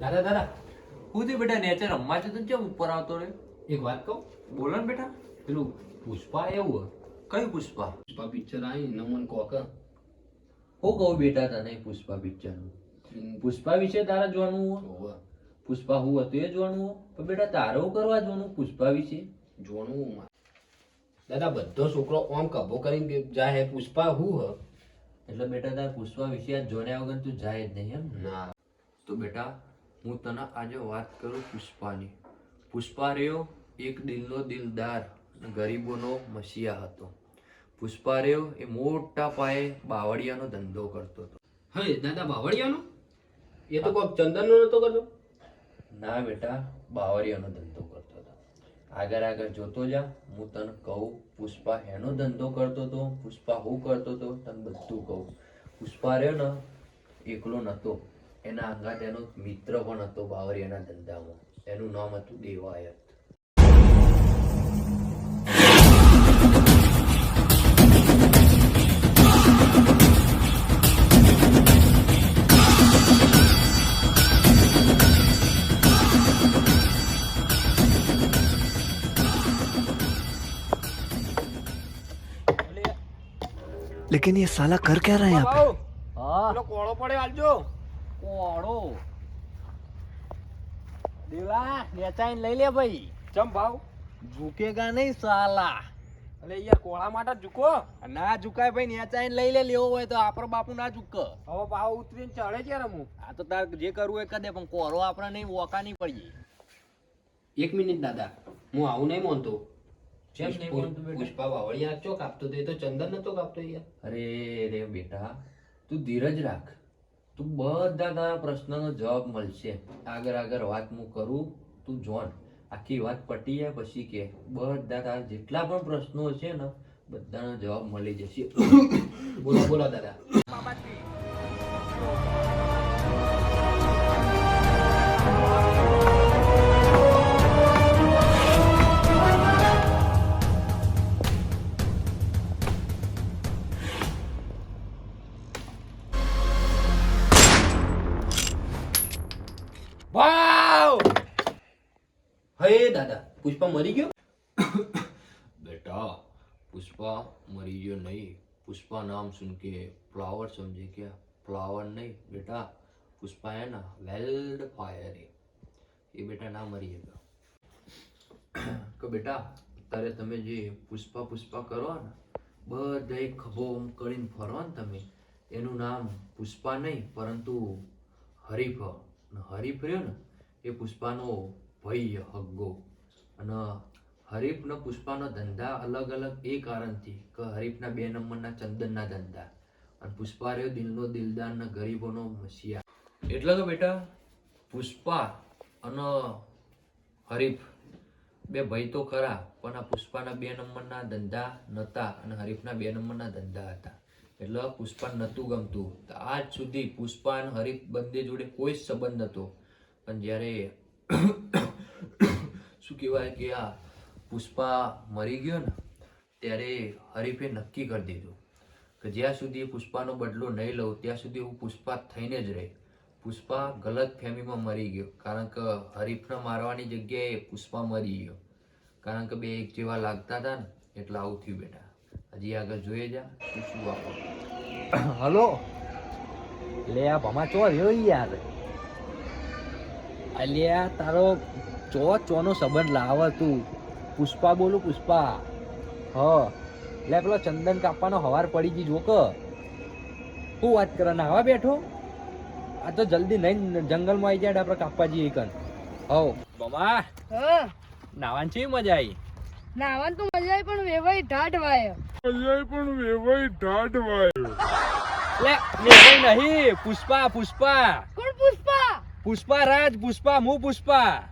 દાદા દાદા હું તે બેટા નેચર રમવા છે તો કેમ ઉપર આવતો રે એક વાત કહું? બોલો ને બેટા. પેલું પુષ્પા એવું કયું પુષ્પા? પુષ્પા પિક્ચર આવી નમન કોક. હું કહું બેટા તને પુષ્પા પિક્ચર પુષ્પા વિશે તારા જોવાનું પુષ્પા હું હતું એ જોવાનું પણ બેટા તારો કરવા જોવાનું પુષ્પા વિશે? જોણું દાદા બધો છોકરો ઓમ કભો કરીને જાય હે પુષ્પા હું હ? એટલે બેટા તારે પુષ્પા વિશે જોને વગર તું જાય જ નહીં એમ ના. તો બેટા હું તને આજે વાત કરું પુષ્પાની. પુષ્પા રેવ એક દિલનો દિલદાર ગરીબોનો મસીહા હતો. પુષ્પા રહ્યો એ મોટા પાયે બાવળિયાનો ધંધો કરતો હતો. હે દાદા બાવળિયાનો? એ તો કોક ચંદનનો નતો કરતો? ના બેટા બાવળિયાનો ધંધો કરતો હતો. આગળ આગળ જોતો જા હું તને કહું પુષ્પા એનો ધંધો કરતો હતો પુષ્પા હું કરતો હતો તને બધું કહું. પુષ્પા રહ્યો ને એકલો નહોતો એના અંગાત એનો મિત્ર પણ હતો બાવળિયાના ધંધામાં એનું નામ હતું દેવાયત लेकिन ये साला कर क्या रहा है यहाँ पे હા પેલો કોળો પડે આલજો કોળો. દેલા નેચાઈને લઈ લે ભાઈ. ચમ ભાવ? ઝૂકેગા નહીં સાલા. અરે યાર કોળા માટે ઝૂકો? ના ઝુકાય ભાઈ નેચાઈને લઈ લે લેવો હોય તો આપણો બાપુ ના ઝૂક. હવે ભાવ ઉતરીને ચડે છે રમું આ તો તાર જે કરવું એ કદે પણ કોરો આપણે નહીં વોકા નહીં પડીએ. એક મિનિટ દાદા. હું આવું નહીં માનતો. કેમ નહીં માનતો બેટા? પુષ્પા બાવળિયા ચો કાપતો તો એ તો ચંદન નતો કાપતો યાર. અરે રે બેટા તું ધીરજ રાખ. તું બધા તારા પ્રશ્નનો જવાબ મળશે. આગળ આગળ વાત હું કરું, તું જોન. આખી વાત પટી જાય, પછી કે બધા તારા જેટલા પણ પ્રશ્નો છે ને, બધાનો જવાબ મળી જશે. બોલો બોલો દાદા. પુષ્પા મરી ગયો? બેટા, પુષ્પા મરી ગયો નહીં. પુષ્પા નામ સુન કે ફ્લાવર સમજે ગયા ફ્લાવર નહીં. બેટા, પુષ્પા હે ના, વેલ્ડ ફાયર એ બેટા ના મરી ગયો. કે બેટા અત્યારે તમે જે પુષ્પા પુષ્પા કરો ને બધા ખભો કરીને ફરો ને તમે. એનું નામ પુષ્પા નહીં, પરંતુ હરીફ. હરીફ રહ્યો ને, એ પુષ્પાનો ભય હગ્ગો અને હરીફ ને પુષ્પાનો ધંધા અલગ અલગ એ કારણથી કે હરીફના બે નંબરના ચંદનના ધંધા. અને પુષ્પા રહ્યો દિલનો દિલદાર ને ગરીબોનો મસીહા. એટલે કે બેટા, પુષ્પા અને હરીફ બે ભાઈ તો ખરા, પણ આ પુષ્પાના બે નંબરના ધંધા નહોતા અને હરીફના બે નંબરના ધંધા હતા. એટલે પુષ્પા નહોતું ગમતું. તો આજ સુધી પુષ્પા અને હરીફ બંને જોડે કોઈ જ સંબંધ નહોતો પણ જ્યારે શું કહેવાય કે આ પુષ્પા મરી ગયો ને, ત્યારે હરીફે નક્કી કરી દીધું કે જ્યાં સુધી પુષ્પાનો બદલો નહીં લઉં, ત્યાં સુધી હું પુષ્પા થઈને જ રહી. પુષ્પા ગલત ફેમીમાં મરી ગયો, કારણ કે હરીફને મારવાની જગ્યાએ પુષ્પા મરી ગયો. કારણ કે બે એક જેવા લાગતા હતા ને, એટલે આવું થયું બેટા. હજી આગળ જોઈએ જા શું શું વાપરો. હલો? લે આ ભમા ચો રહ્યો યાર. અલ્યા તારો ચો ચોનો સંબંધ લાવ તું. પુષ્પા બોલું પુષ્પા. હ. લે પેલો ચંદન કાપવાનો હવાર પડી ગઈ જોક. શું વાત કરે નાવા બેઠો? આ તો જલ્દી નહીં જંગલમાં આવી જાય આપણે કાપવા જઈએ કન હવ. બમા. નાવાન છે મજા આવી નાવાન તો મજા આવી પણ વેવાઈ ઢાઢ વાય. લે વેવાઈ નહીં. પુષ્પા પુષ્પા. કોણ પુષ્પા? પુષ્પા રાજ પુષ્પા હું પુષ્પા.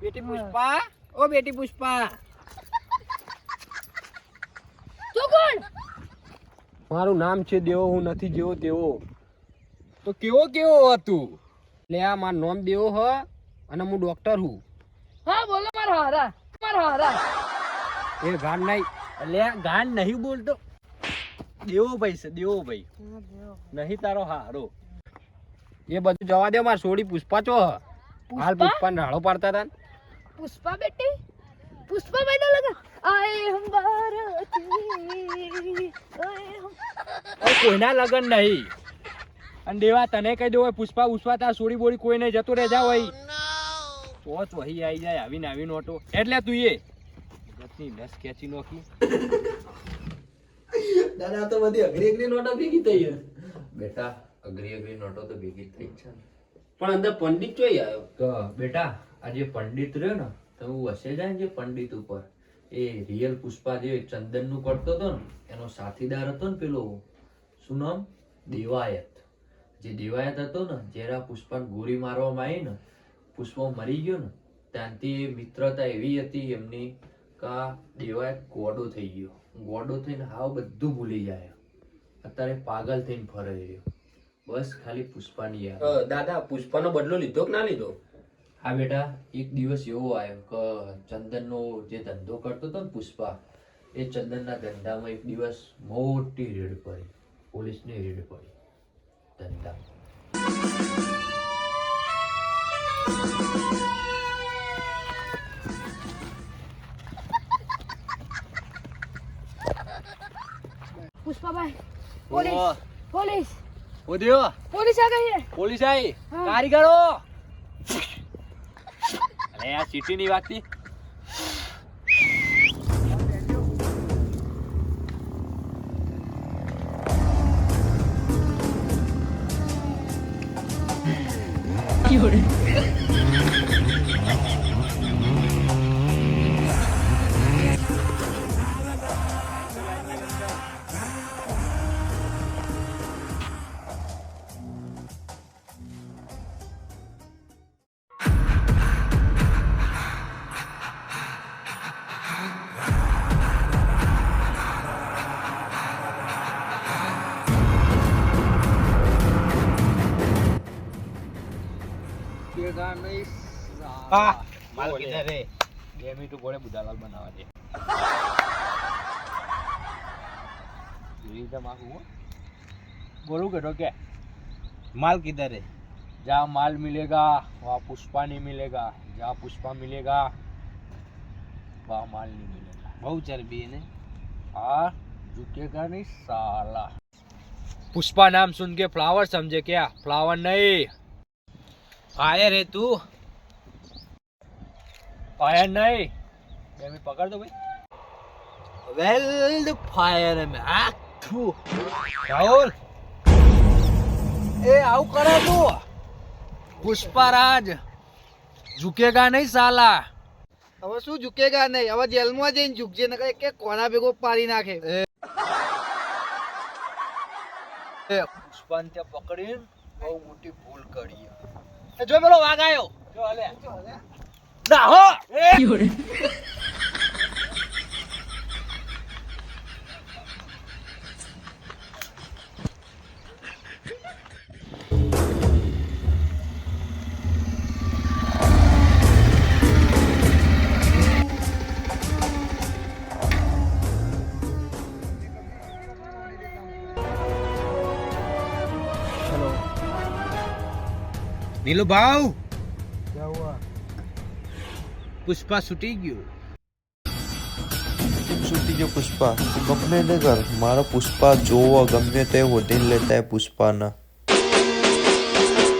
બેટી પુષ્પા? ઓ બેટી પુષ્પા. તું કોણ? મારું નામ છે દેવો હું નથી જેવો તેવો. તો કેવો કેવો હતું લે આ મારું નામ દેવો હ અને હું ડોક્ટર હું. હા બોલો મારા હારા. મારા હારા. એ ગાન નહીં. લે ગાન નહીં બોલતો. દેવો ભાઈ છે દેવો ભાઈ. નહીં તારો હારો. એ બધું જવા દે માર છોડી પુષ્પા ચો હ. હાલ પુષ્પા? નાળો પાડતા હતા ને? પુષ્પા બેટી? પુષ્પા બેટા લગા. આય હમ એ કોઈના લગન નહીં. અને દેવા તને કહી દઉં પુષ્પા પુષ્પા તા સોડી બોડી કોઈ નહીં જતો રહે જા હોય તો વહી આવી જાય આવીને આવી નોટો એટલે તું એ. ગતની નસ ખેંચી નોખી. દાદા તો બધી અઘરી અઘરી નોટો ભેગી થઈ. બેટા અઘરી અઘરી નોટો તો ભેગી થઈ છે. પણ અંદર પંડિત ચોઈ આવ્યો. બેટા આ જે પંડિત રહ્યો ને, તો હું વસે જાય ને જે પંડિત ઉપર, એ રિયલ પુષ્પા જે ચંદનનું કરતો હતો ને, એનો સાથીદાર હતો ને પેલો, શું નામ? દેવાયત. જે દેવાયત હતો ને જેરા પુષ્પા ગોળી મારવામાં આવી ને, પુષ્પો મરી ગયો ને, ત્યાંથી મિત્રતા એવી હતી એમની કે દેવાયત ગોડો થઈ ગયો. ગોડો થઈને હાવ બધું ભૂલી જાય. અત્યારે પાગલ થઈને ફરે બસ ખાલી પુષ્પાની યાદ. દાદા, પુષ્પાનો બદલો લીધો કે ના લીધો? હા બેટા એક દિવસ એવો આવ્યો કે ચંદનનો જે ધંધો કરતો હતો ને પુષ્પા એ ચંદનના ધંધામાં એક દિવસ મોટી રેડ પડી પોલીસની રેડ પડી ધંધા. પુષ્પાભાઈ પોલીસ પોલીસ પોલીસ આ ગઈ પોલીસ આવી કારીગરો. અરે આ ચીટી ની વાતથી? હા માલ કીધા રે બે મિનિટ ગોળે બુધાલાલ બનાવવા દે એવી રીતે માગું હો. બોલું કે કે माल किधर है जहाँ माल मिलेगा वहाँ पुष्पा नहीं मिलेगा जहाँ पुष्पा मिलेगा वहाँ माल नहीं मिलेगा बहुत चर्बी है ने हाँ झुकेगा नहीं साला पुष्पा नाम सुन के फ्लावर समझे क्या फ्लावर नहीं ફાયર હે તું? ફાયર નહીં. બે મિનિટ પકડ દો ભાઈ. વેલ્ડ ફાયર મે. આખું રાહુલ. એ આવું કરે તું. પુષ્પરાજ ઝુકેગા નહીં સાલા. હવે શું ઝુકેગા નહીં? હવે જેલમાં જઈને ઝુકજે ને કે કોના ભેગો પાડી નાખે? પુષ્પાને ત્યાં પકડીને બહુ મોટી ભૂલ કરી. જો પેલો વાઘ આવ્યો જો હલે. ના હો नीलू भाव क्या हुआ પુષ્પા છૂટી ગયું છૂટી ગયો પુષ્પા તું ગમે તે કર મારો પુષ્પા જોવો ગમે તે હોટીને લેતા હે પુષ્પાના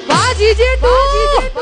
બાજી જે તું